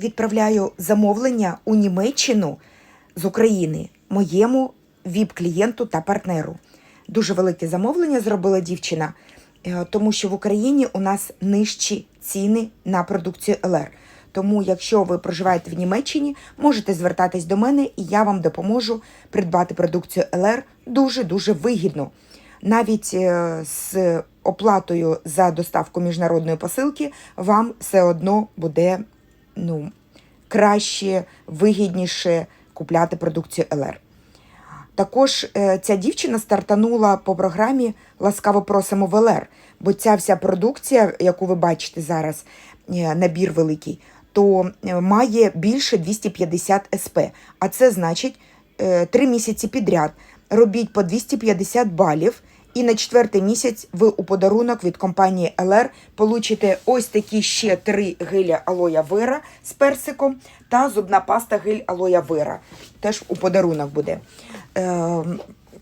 відправляю замовлення у Німеччину з України моєму ВІП-клієнту та партнеру. Дуже велике замовлення зробила дівчина, е, тому що в Україні у нас нижчі ціни на продукцію ЛР. Тому, якщо ви проживаєте в Німеччині, можете звертатись до мене, і я вам допоможу придбати продукцію ЛР дуже дуже вигідно. Навіть е, з оплатою за доставку міжнародної посилки вам все одно буде ну, краще, вигідніше купляти продукцію ЛР. Також е, ця дівчина стартанула по програмі Ласкаво просимо в ЛР, бо ця вся продукція, яку ви бачите зараз, е, набір великий, то е, має більше 250 СП. А це значить три місяці підряд. Робіть по 250 балів. І на четвертий місяць ви у подарунок від компанії ЛР получите ось такі ще три геля алоя вера з персиком та зубна паста гель алоя вера. Теж у подарунок буде. Е,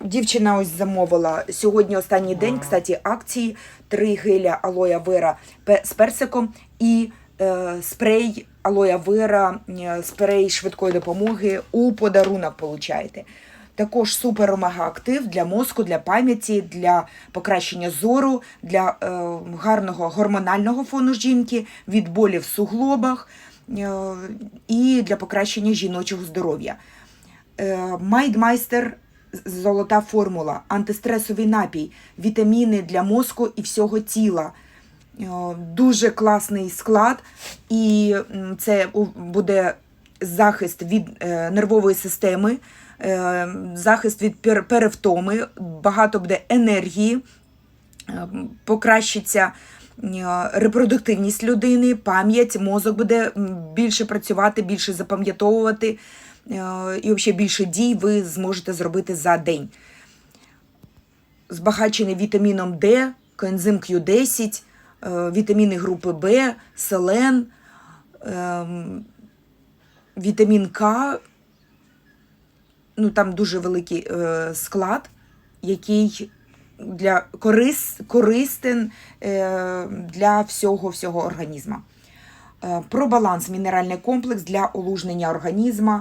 дівчина ось замовила сьогодні останній день, кстати, акції три геля алоя вера з персиком і е, спрей алоя вера, е, спрей швидкої допомоги у подарунок получаєте. Також супер омега актив для мозку, для пам'яті, для покращення зору, для е, гарного гормонального фону жінки, від болів в суглобах е, і для покращення жіночого здоров'я. Е, Майдмайстер золота формула, антистресовий напій, вітаміни для мозку і всього тіла. Е, Дуже класний склад, і це буде захист від е, нервової системи, е, захист від перевтоми, багато буде енергії, е, покращиться репродуктивність людини, пам'ять, мозок буде більше працювати, більше запам'ятовувати, і взагалі більше дій ви зможете зробити за день. Збагачений вітаміном Д, коензим Q10, е, вітаміни групи Б, селен, ем, вітамін К. Ну, там дуже великий е, склад, який для корис, користен е, для всього всього організму. Е, Про баланс мінеральний комплекс для олужнення організму.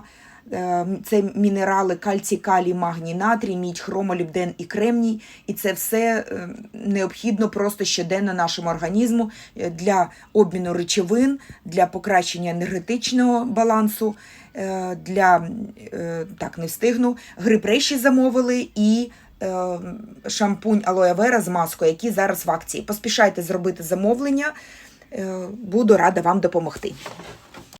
Е, Це мінерали кальцій, калій, магній, натрій, мідь, хромолібден і кремній. І це все е, необхідно просто щоденно нашому організму е, для обміну речовин, для покращення енергетичного балансу, е, для е, так не встигну. Грипреші замовили і е, шампунь алоe вера з маскою, які зараз в акції. Поспішайте зробити замовлення. Буду рада вам допомогти.